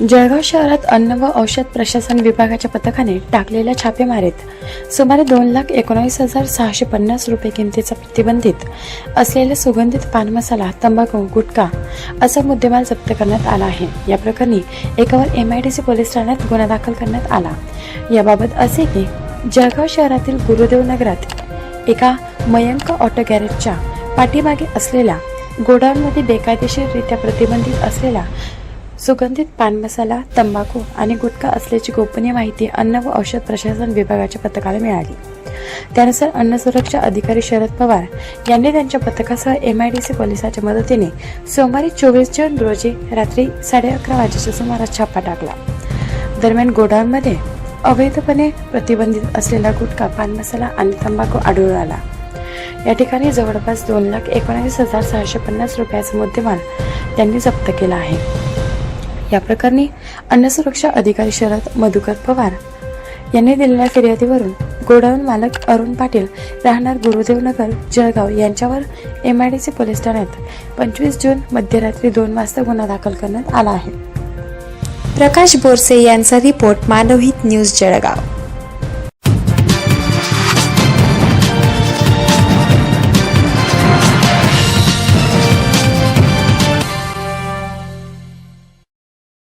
जळगाव शहरात अन्न व औषध प्रशासन विभागाच्या पथकाने टाकलेल्या छापेमारीत सुमारे दोन लाख एकोणावीस हजार सहाशे पन्नास रुपये किमतीचा प्रतिबंधित असलेला सुगंधित पान मसाला तंबाखू गुटखा असा मुद्देमाल जप्त करण्यात आला आहे. या प्रकरणी एकावर एमआयडीसी पोलीस ठाण्यात गुन्हा दाखल करण्यात आला. याबाबत असे की जळगाव शहरातील गुरुदेव नगरात एका मयंक ऑटो गॅरेजच्या पाठीमागे असलेल्या गोडाऊनमध्ये बेकायदेशीररित्या प्रतिबंधित असलेला सुगंधित पान मसाला तंबाखू आणि गुटखा असल्याची गोपनीय माहिती अन्न व औषध प्रशासन विभागाच्या पथकाला मिळाली. त्यानुसार अन्न सुरक्षा अधिकारी शरद पवार यांनी त्यांच्या पथकासह एमआयडीसी पोलिसाच्या मदतीने सोमवारी चोवीस जून रोजी रात्री साडे अकरा वाजेच्या सुमारास छापा टाकला. दरम्यान गोडाऊनमध्ये अवैधपणे प्रतिबंधित असलेला गुटखा पान मसाला आणि तंबाखू आढळून आला. या ठिकाणी जवळपास दोन लाख एकोणावीस हजार सहाशे पन्नास रुपयाचा मुद्देमाल त्यांनी जप्त केला आहे. या प्रकरणी अन्न सुरक्षा अधिकारी शरद मधुकर पवार यांनी दिलेल्या फिर्यादीवरून गोडाऊन मालक अरुण पाटील राहणार गुरुदेवनगर जळगाव यांच्यावर M I D C police ठाण्यात पंचवीस जून मध्यरात्री दोन वाजता गुन्हा दाखल करण्यात आला आहे. प्रकाश बोरसे यांचा रिपोर्ट मानवहित न्यूज जळगाव.